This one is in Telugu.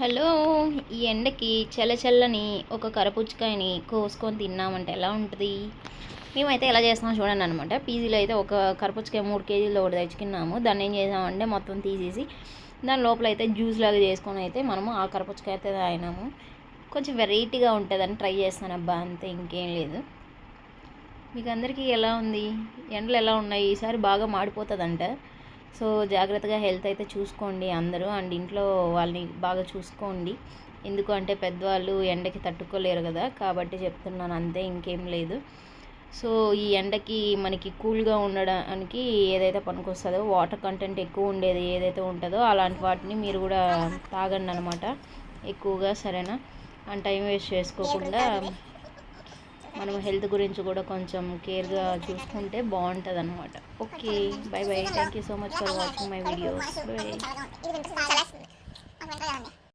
హలో ఈ ఎండకి చల్ల చల్లని ఒక కరపుచ్చకాయని కోసుకొని తిన్నామంటే ఎలా ఉంటుంది? మేమైతే ఎలా చేస్తామో చూడండి అనమాట పీజీలో అయితే ఒక కరపుచ్చకాయ మూడు కేజీలు ఒకటి తెచ్చుకున్నాము. దాన్ని ఏం చేసామంటే మొత్తం తీసేసి దాని లోపల అయితే జ్యూస్ లాగా చేసుకొని అయితే మనము ఆ కరపుచ్చకాయ అయితే తాగినాము. కొంచెం వెరైటీగా ఉంటుందని ట్రై చేస్తాను. అబ్బా అంతే ఇంకేం లేదు. మీకు అందరికీ ఎలా ఉంది? ఎండలు ఎలా ఉన్నాయి? ఈసారి బాగా మాడిపోతుందంట. సో జాగ్రత్తగా హెల్త్ అయితే చూసుకోండి అందరూ అండ్ ఇంట్లో వాళ్ళని బాగా చూసుకోండి. ఎందుకు అంటే పెద్దవాళ్ళు ఎండకి తట్టుకోలేరు కదా కాబట్టి చెప్తున్నాను అంతే ఇంకేం లేదు. సో ఈ ఎండకి మనకి కూల్గా ఉండడానికి ఏదైతే పనికొస్తుందో వాటర్ కంటెంట్ ఎక్కువ ఉండేది ఏదైతే ఉంటుందో అలాంటి వాటిని మీరు కూడా తాగండి అనమాట ఎక్కువగా సరేనా? అండ్ టైం వేస్ట్ చేసుకోకుండా మనం హెల్త్ గురించి కూడా కొంచెం కేర్గా చూసుకుంటే బాగుంటుంది అనమాట okay bye bye thank you so much for watching my videos. Bye